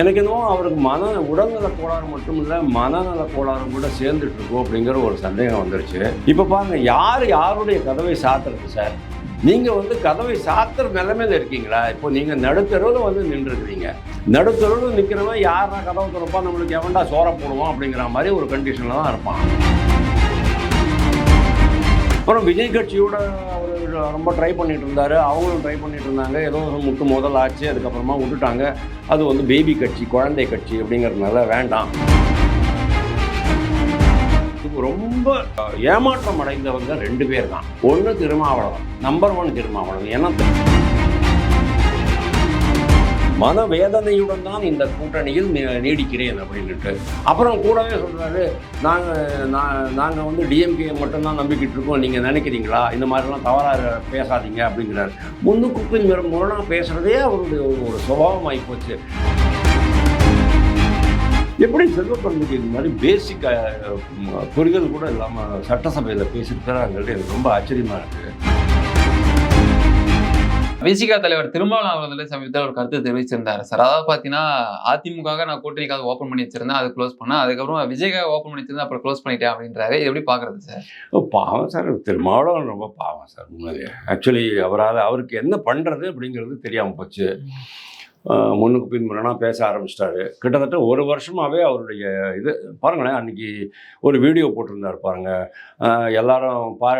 எனக்கு என்னவோ அவருக்கு மன உடல்நல கோளாறு மட்டும் இல்லை மனநல கோளாறும் கூட சேர்ந்துட்டு இருக்கோம் அப்படிங்கிற ஒரு சந்தேகம் வந்துருச்சு. இப்போ பாருங்க யார் யாருடைய கதவை சாத்துறது சார்? நீங்கள் வந்து கதவை சாத்துற நிலைமையில இருக்கீங்களா? இப்போ நீங்கள் நடுத்தருவில் வந்து நின்றுருக்கிறீங்க. நடுத்தருவில் நிற்கிறவன் யாரா கதவை திறப்பா நம்மளுக்கு எவன்டா சோற போடுவோம் அப்படிங்கிற மாதிரி ஒரு கண்டிஷனில் தான் இருப்பான். அப்புறம் விஜய் கட்சியோட ரொம்ப ட்ரை பண்ணிட்டு இருந்தாரு அவங்களும் ட்ரை பண்ணிட்டு இருந்தாங்க ஏதோ ஒரு முட்டு முதல் ஆச்சு அதுக்கப்புறமா விட்டுட்டாங்க. அது வந்து பேபி கட்சி குழந்தை கட்சி அப்படிங்கிறதுனால வேண்டாம். ரொம்ப ஏமாற்றம் அடைந்தவங்க ரெண்டு பேர் தான் ஒன்று திருமாவளவன் நம்பர் ஒன் திருமாவளவன். ஏன்னா மனவேதனையுடன் தான் இந்த கூட்டணியில் நீடிக்கிறேன் அப்படின்ட்டு அப்புறம் கூடவே சொல்கிறாரு நாங்கள் நான் நாங்கள் வந்து டிஎம்கே மட்டும்தான் நம்பிக்கிட்டு இருக்கோம். நீங்கள் நினைக்கிறீங்களா? இந்த மாதிரிலாம் தவறாக பேசாதீங்க அப்படிங்கிறாரு. முன்னுக்குப்பின் முரணாக பேசுகிறதே அவருடைய ஒரு- ஒரு சுபாவமாகி போச்சு. எப்படி செல்வப்பிரந்துக்கு இது மாதிரி பேசிக் புரிதல் கூட இல்லாமல் சட்டசபையில் பேசியிருக்கிறாங்கிறது எனக்கு ரொம்ப ஆச்சரியமாக இருக்குது விசிகா தலைவர் திருமாவளவன் அவர்கள் சமீபத்தில் ஒரு கருத்து தெரிவிச்சிருந்தார் சார். அதாவது பார்த்தீங்கன்னா அதிமுக நான் கூட்டணிக்காக ஓப்பன் பண்ணி வச்சிருந்தேன் அது க்ளோஸ் பண்ணேன். அதுக்கப்புறம் விஜய்க்காக ஓப்பன் பண்ணி வச்சிருந்தேன் அப்புறம் க்ளோஸ் பண்ணிட்டேன் அப்படின்றாரு. இது எப்படி பார்க்குறது சார்? ஓ, பாவம் சார். திருமாவளவன் ரொம்ப பாவம் சார் உண்மையிலே ஆக்சுவலி அவரால் அவருக்கு என்ன பண்ணுறது அப்படிங்கிறது தெரியாமல் போச்சு. முன்னுக்கு பின்புறனா பேச ஆரம்பிச்சிட்டாரு. கிட்டத்தட்ட ஒரு வருஷமாகவே அவருடைய இது பாருங்களேன் அன்றைக்கி ஒரு வீடியோ போட்டிருந்தார் பாருங்கள் எல்லாரும் பா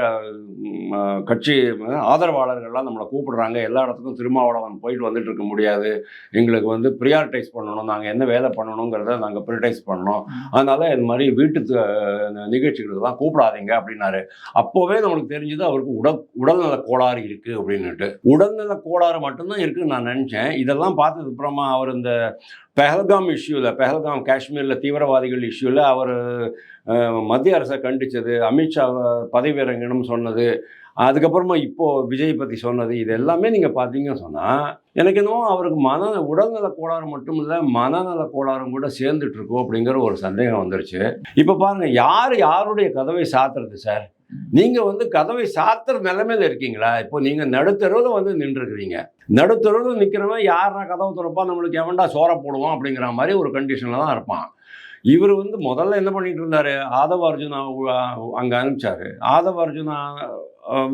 கட்சி ஆதரவாளர்கள்லாம் நம்மளை கூப்பிடுறாங்க. எல்லா இடத்துக்கும் திருமாவளவன் போயிட்டு வந்துட்டு இருக்க முடியாது. எங்களுக்கு வந்து ப்ரியாரிட்டைஸ் பண்ணணும். நாங்கள் என்ன வேலை பண்ணணுங்கிறத நாங்கள் ப்ரியாரிட்டைஸ் பண்ணணும். அதனால் இந்த மாதிரி வீட்டு நிகழ்ச்சிகளுக்கெல்லாம் கூப்பிடாதீங்க அப்படின்னாரு. அப்போவே நம்மளுக்கு தெரிஞ்சது அவருக்கு உடல் உடல்நல கோளாறு இருக்குது அப்படின்னுட்டு. உடல்நல கோளாறு மட்டும்தான் இருக்குன்னு நான் நினச்சேன். இதெல்லாம் பார்த்து பார்த்ததுக்கப்புறமா அவர் இந்த பெஹல்காம் இஷ்யூவில் பெஹல்காம் காஷ்மீரில் தீவிரவாதிகள் இஷ்யூவில் அவர் மத்திய அரசை கண்டிச்சது அமித்ஷா பதவி இறங்கணும்னு சொன்னது அதுக்கப்புறமா இப்போது விஜய் பற்றி சொன்னது இது எல்லாமே நீங்கள் பார்த்தீங்கன்னு சொன்னால் எனக்கு என்னவோ அவருக்கு மன உடல்நல கோளாறு மட்டும் இல்லை மனநல கோளாறும் கூட சேர்ந்துட்டு இருக்கோம் அப்படிங்கிற ஒரு சந்தேகம் வந்துருச்சு. இப்போ பாருங்கள் யார் யாருடைய கதவை சாத்துறது சார்? நீங்க வந்து கதவை சாத்துற நிலைமையில இருக்கீங்களா? இப்போ நீங்க நடுத்தருவில் வந்து நின்றுருக்கிறீங்க. நடுத்தருவில் நிற்கிறவன் யாரா கதவை திறப்பா? நம்மளுக்கு எவன்டா சோற போடுவோம் அப்படிங்கிற மாதிரி ஒரு கண்டிஷனில் தான் இருப்பான். இவர் வந்து முதல்ல என்ன பண்ணிட்டு இருந்தாரு? ஆதவ அர்ஜுனா அங்க அனுப்பிச்சாரு. ஆதவ அர்ஜுனா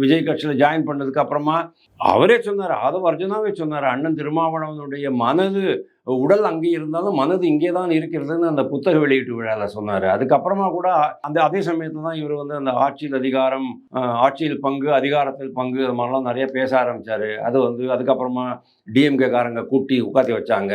விஜய் கட்சியில் ஜாயின் பண்ணதுக்கு அப்புறமா அவரே சொன்னார் ஆதவ அர்ஜுனாவே சொன்னார் அண்ணன் திருமாவளவனுடைய மனது உடல் அங்கே இருந்தாலும் மனது இங்கே தான் இருக்கிறதுன்னு அந்த புத்தக வெளியீட்டு விழாவில் சொன்னார். அதுக்கப்புறமா கூட அந்த அதே சமயத்தில் தான் இவர் வந்து அந்த ஆட்சியில் அதிகாரம் ஆட்சியில் பங்கு அதிகாரத்தில் பங்கு அது மாதிரிலாம் நிறைய பேச ஆரம்பித்தார் அது வந்து அதுக்கப்புறமா டிஎம்கே காரங்க கூட்டி உட்காத்தி வச்சாங்க.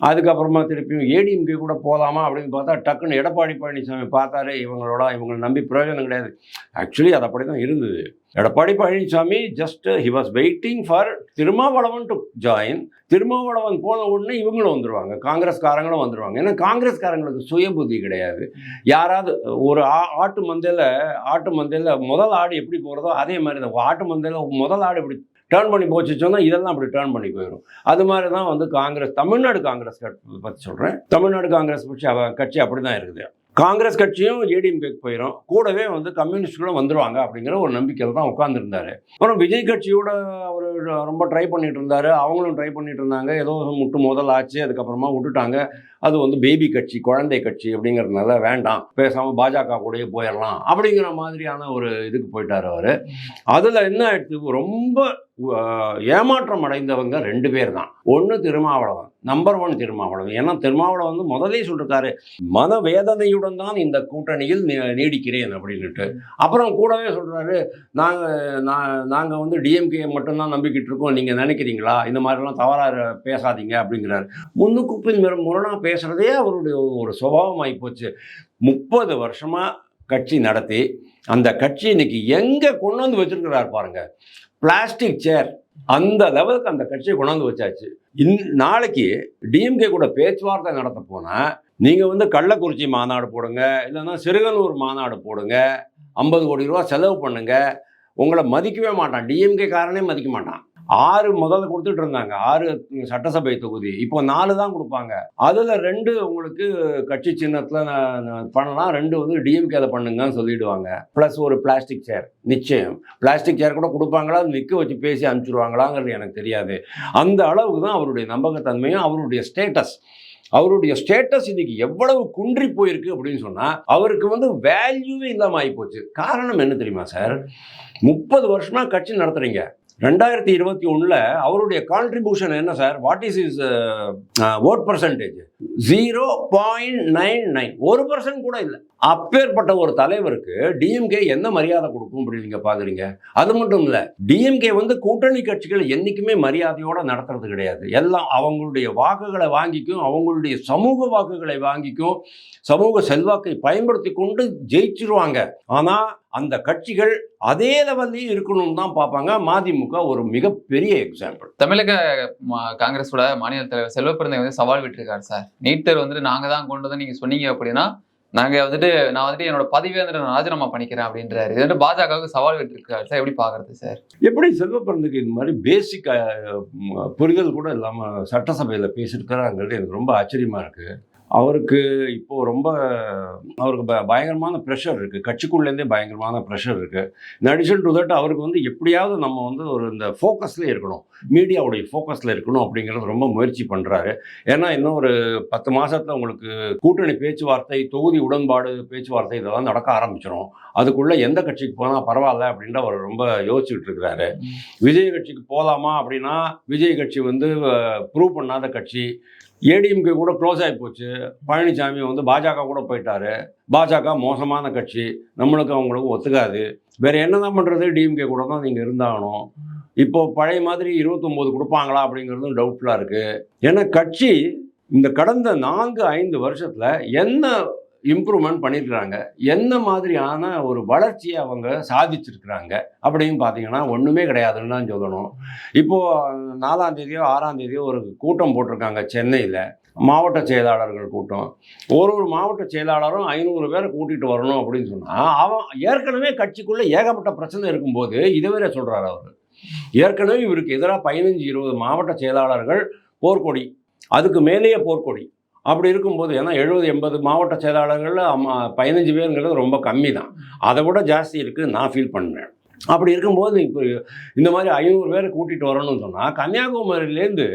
அதுக்கப்புறமா திருப்பியும் ஏடிஎம்கே கூட போகலாமா அப்படின்னு பார்த்தா டக்குன்னு எடப்பாடி பழனிசாமி பார்த்தாரு இவங்களோட இவங்களை நம்பி பிரயோஜனம் கிடையாது. ஆக்சுவலி அது அப்படி தான் இருந்தது. Edappadi Palaniswami just he was waiting for Thirumavalavan to join Thirumavalavan போன உடனே இவங்களும் வந்துடுவாங்க காங்கிரஸ்காரங்களும் வந்துடுவாங்க ஏன்னா காங்கிரஸ்காரங்களுக்கு சுய புத்தி கிடையாது. யாராவது ஒரு ஆ- ஆட்டு மந்தையில் ஆட்டு மந்தையில் முதல் ஆடு எப்படி போகிறதோ அதே மாதிரி தான். ஆட்டு மந்தையில் முதல் ஆடு இப்படி டேர்ன் பண்ணி போச்சு சொன்னால் இதெல்லாம் அப்படி டேர்ன் பண்ணி போயிடும் அது மாதிரி தான் வந்து காங்கிரஸ் தமிழ்நாடு காங்கிரஸ் கட்சி பற்றி சொல்கிறேன் தமிழ்நாடு காங்கிரஸ் கட்சி கட்சி அப்படி தான் இருக்குது. காங்கிரஸ் கட்சியும் ஏடிஎம்கேக்கு போயிடும் கூடவே வந்து கம்யூனிஸ்டுகளும் வந்துடுவாங்க அப்படிங்கிற ஒரு நம்பிக்கையில் தான் உட்காந்துருந்தாரு அப்புறம் விஜய் கட்சியோட அவர் ரொம்ப ட்ரை பண்ணிட்டு இருந்தாரு அவங்களும் ட்ரை பண்ணிட்டு இருந்தாங்க ஏதோ முட்டு முதல் ஆச்சு அதுக்கப்புறமா விட்டுட்டாங்க. அது வந்து பேபி கட்சி குழந்தை கட்சி அப்படிங்கிறதுனால வேண்டாம். பேசாமல் பாஜக கூடயே போயிடலாம் அப்படிங்கிற மாதிரியான ஒரு இதுக்கு போயிட்டார் அவர். அதில் என்ன ஆயிடுச்சு? ரொம்ப ஏமாற்றம் அடைந்தவங்க ரெண்டு பேர் தான். ஒன்று திருமாவளவன். Number one Thirumavalavan. ஏன்னா திருமாவளவன் வந்து முதலே சொல்லிருக்காரு மனவேதனையுடன் தான் இந்த கூட்டணியில் நீடிக்கிறேன் அப்படின்ட்டு அப்புறம் கூடவே சொல்கிறாரு நாங்கள் நான் நாங்கள் வந்து டிஎம்கே மட்டும்தான் நம்பிக்கிட்டு இருக்கோம் நீங்கள் நினைக்கிறீங்களா? இந்த மாதிரிலாம் தவறாக பேசாதீங்க அப்படிங்கிறாரு. முன்னுக்கு பின் முர- பேசுகிறதே அவருடைய ஒரு சுபாவமாகி போச்சு முப்பது வருஷமாக கட்சி நடத்தி அந்த கட்சி இன்னைக்கு எங்கே கொண்டு வந்து வச்சுருக்கிறார் பாருங்க பிளாஸ்டிக் சேர். அந்த லெவலுக்கு அந்த கட்சியை கொண்டாந்து வச்சாச்சு. இன் நாளைக்கு டிஎம்கே கூட பேச்சுவார்த்தை நடத்த போனால் நீங்கள் வந்து கள்ளக்குறிச்சி மாநாடு போடுங்க இல்லைன்னா சிறுகனூர் மாநாடு போடுங்க ஐம்பது கோடி ரூபா செலவு பண்ணுங்க உங்களை மதிக்கவே மாட்டான். டிஎம்கே காரனே மதிக்க மாட்டான். ஆறு முதல்ல கொடுத்துட்டு இருந்தாங்க. ஆறு சட்டசபை தொகுதி. இப்போ நாலு தான் கொடுப்பாங்க. அதில் ரெண்டு உங்களுக்கு கட்சி சின்னத்தில் பண்ணலாம். ரெண்டு வந்து டிஎம்கேல பண்ணுங்கன்னு சொல்லிடுவாங்க. ப்ளஸ் ஒரு பிளாஸ்டிக் சேர் நிச்சயம். பிளாஸ்டிக் சேர் கூட கொடுப்பாங்களா? நிற்க வச்சு பேசி அனுப்பிச்சிடுவாங்களாங்கிறது எனக்கு தெரியாது. அந்த அளவுக்கு தான் அவருடைய நம்பகத்தன்மையும் அவருடைய ஸ்டேட்டஸ் அவருடைய ஸ்டேட்டஸ் இன்னைக்கு எவ்வளவு குன்றி போயிருக்கு அப்படின்னு சொன்னால் அவருக்கு வந்து வேல்யூவே இல்லாமல் ஆகி போச்சு காரணம் என்ன தெரியுமா சார் முப்பது வருஷமாக கட்சி நடத்துகிறீங்க ரெண்டாயிரத்தி இருபத்தி ஒன்றில் அவருடைய கான்ட்ரிபியூஷன் என்ன sir? What is is vote percentage zero point nine nine ஒரு பர்சன்ட் கூட இல்லை. அப்பேற்பட்ட ஒரு தலைவருக்கு டிஎம்கே என்ன மரியாதை கொடுக்கும் அப்படி நீங்கள் பார்க்குறீங்க அது மட்டும் இல்லை டிஎம்கே வந்து கூட்டணி கட்சிகள் என்றைக்குமே மரியாதையோடு நடத்துறது கிடையாது. எல்லாம் அவங்களுடைய வாக்குகளை வாங்கிக்கும் அவங்களுடைய சமூக வாக்குகளை வாங்கிக்கும் சமூக செல்வாக்கை பயன்படுத்தி கொண்டு ஜெயிச்சிருவாங்க. ஆனால் அந்த கட்சிகள் அதே லெவல்லையும் இருக்கணும்னு தான் பார்ப்பாங்க. மதிமுக. ஒரு மிகப்பெரிய எக்ஸாம்பிள் தமிழக காங்கிரஸோட மாநில தலைவர் செல்வப்பிறந்தை வந்து சவால் விட்டுருக்காரு சார். நீட் தேர்வு வந்துட்டு நாங்க தான் கொண்டு வந்து நீங்க சொன்னீங்க அப்படின்னா நாங்க வந்துட்டு நான் வந்துட்டு என்னோட பதவியை வந்துட்டு நான் ராஜினாமா பண்ணிக்கிறேன் அப்படின்றாரு. இது வந்து பாஜகவுக்கு சவால் விட்டுருக்காரு சார். எப்படி பாக்குறது சார்? எப்படி செல்வப்பிறந்துக்கு இந்த மாதிரி பேசிக் புரிதல் கூட இல்லாமல் சட்டசபையில் பேசியிருக்கிறாங்கிறது எனக்கு ரொம்ப ஆச்சரியமாக இருக்குது அவருக்கு இப்போ ரொம்ப அவருக்கு ப பயங்கரமான ப்ரெஷர் இருக்குது கட்சிக்குள்ளேருந்தே பயங்கரமான ப்ரெஷர் இருக்குது in addition டு தட் அவருக்கு வந்து எப்படியாவது நம்ம வந்து ஒரு இந்த ஃபோக்கஸ்லேயே இருக்கணும். மீடியாவுடைய ஃபோக்கஸில் இருக்கணும் அப்படிங்கிறது ரொம்ப முயற்சி பண்ணுறாரு ஏன்னா இன்னும் ஒரு பத்து மாசத்துல உங்களுக்கு கூட்டணி பேச்சுவார்த்தை தொகுதி உடன்பாடு பேச்சுவார்த்தை இதெல்லாம் நடக்க ஆரம்பிச்சிடும் அதுக்குள்ளே எந்த கட்சிக்கு போனால் பரவாயில்ல அப்படின்ட்டு அவர் ரொம்ப யோசிச்சுட்டு இருக்கிறாரு. விஜய் கட்சிக்கு போகலாமா அப்படின்னா விஜய் கட்சி வந்து ப்ரூவ் பண்ணாத கட்சி. ஏடிஎம்கே கூட க்ளோஸ் ஆகி போச்சு. பழனிசாமி வந்து பாஜக கூட போயிட்டாரு. பாஜக மோசமான கட்சி. நம்மளுக்கு அவங்களுக்கு ஒத்துக்காது. வேற என்னதான் பண்ணுறது டிஎம்கே கூட தான் நீங்கள் இருந்தாகணும். இப்போ பழைய மாதிரி இருபத்தொம்போது கொடுப்பாங்களா அப்படிங்கிறதும் டவுட்ஃபுல்லாக இருக்குது ஏன்னா கட்சி இந்த கடந்த நான்கு ஐந்து வருஷத்தில் என்ன இம்ப்ரூவ்மெண்ட் பண்ணியிருக்கிறாங்க. என்ன மாதிரியான ஒரு வளர்ச்சியை அவங்க சாதிச்சிருக்கிறாங்க அப்படின்னு பார்த்தீங்கன்னா ஒன்றுமே கிடையாதுன்னு தான் சொல்லணும். இப்போது நாலாம் தேதியோ ஆறாம் தேதியோ ஒரு கூட்டம் போட்டிருக்காங்க சென்னையில். மாவட்ட செயலாளர்கள் கூட்டம். ஒரு ஒரு மாவட்ட செயலாளரும் ஐநூறு பேரை கூட்டிகிட்டு வரணும் அப்படின்னு சொன்னால் அவன் ஏற்கனவே கட்சிக்குள்ளே ஏகப்பட்ட பிரச்சனை இருக்கும்போது இதுவரை சொல்கிறார் அவர். ஏற்கனவே இவருக்கு எதிராக பதினஞ்சு இருபது மாவட்ட செயலாளர்கள் போர்க்கொடி. அதுக்கு மேலேயே போர்க்கொடி. அப்படி இருக்கும்போது ஏன்னா எழுபது எண்பது மாவட்ட செயலாளர்களில் பதினஞ்சு பேருங்கிறது ரொம்ப கம்மி தான் அதை விட ஜாஸ்தி இருக்குது நான் ஃபீல் பண்ணேன் அப்படி இருக்கும்போது இப்போ இந்த மாதிரி ஐநூறு பேரை கூட்டிகிட்டு வரணும்னு சொன்னால் கன்னியாகுமரியிலேருந்து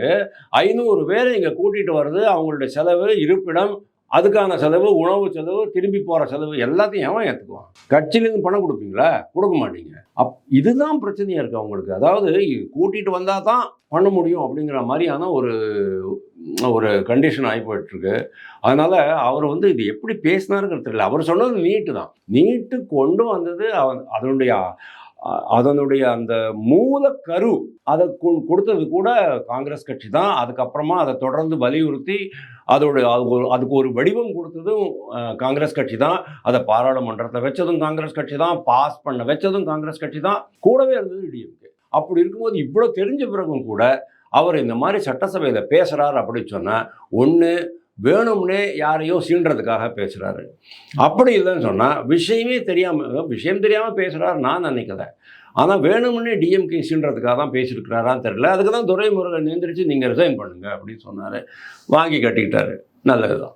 ஐநூறு பேரை இங்கே கூட்டிகிட்டு வர்றது அவங்களுடைய செலவு இருப்பிடம் அதுக்கான செலவு உணவு செலவு திரும்பி போகிற செலவு எல்லாத்தையும் எவன் ஏற்றுக்குவான் கட்சியிலேருந்து பணம் கொடுப்பீங்களா? கொடுக்க மாட்டீங்க. அப் இதுதான் பிரச்சனையாக இருக்குது அவங்களுக்கு. அதாவது கூட்டிகிட்டு வந்தால் தான் பண்ண முடியும் அப்படிங்கிற மாதிரியான ஒரு ஒரு கண்டிஷன் ஆகி போயிட்டுருக்கு. அதனால் அவர் வந்து இது எப்படி பேசினாருங்கிறது தெரியல. அவர் சொன்னது நீட்டு தான். நீட்டு கொண்டு வந்தது அவன் அதனுடைய அதனுடைய அந்த மூலக்கரு அதை கொ- கொடுத்தது கூட காங்கிரஸ் கட்சி தான். அதுக்கப்புறமா அதை தொடர்ந்து வலியுறுத்தி அதோட அது ஒரு- அதுக்கு ஒரு வடிவம் கொடுத்ததும் காங்கிரஸ் கட்சி தான். அதை பாராளுமன்றத்தை வச்சதும் காங்கிரஸ் கட்சி தான். பாஸ் பண்ண வச்சதும் காங்கிரஸ் கட்சி தான். கூடவே இருந்தது டிஎம்கே அப்படி இருக்கும்போது இவ்வளோ தெரிஞ்ச பிறகும் கூட அவர் இந்த மாதிரி சட்டசபையில் பேசுகிறார் அப்படின்னு சொன்னால் ஒன்று வேணும்னே யாரையோ சீன்றதுக்காக பேசுகிறாரு அப்படி இல்லைன்னு சொன்னால் விஷயமே தெரியாமல் விஷயம் தெரியாமல் பேசுகிறாரு நான் நினைக்கல. ஆனால் வேணும்னே டிஎம்கே சீன்றதுக்காக தான் பேசியிருக்கிறாரான்னு தெரியல. அதுக்கு தான் துரைமுருகன் எந்திரிச்சு நீங்கள் ரிசைன் பண்ணுங்கள் அப்படின்னு சொன்னார். வாங்கி கட்டிக்கிட்டாரு. நல்லது தான்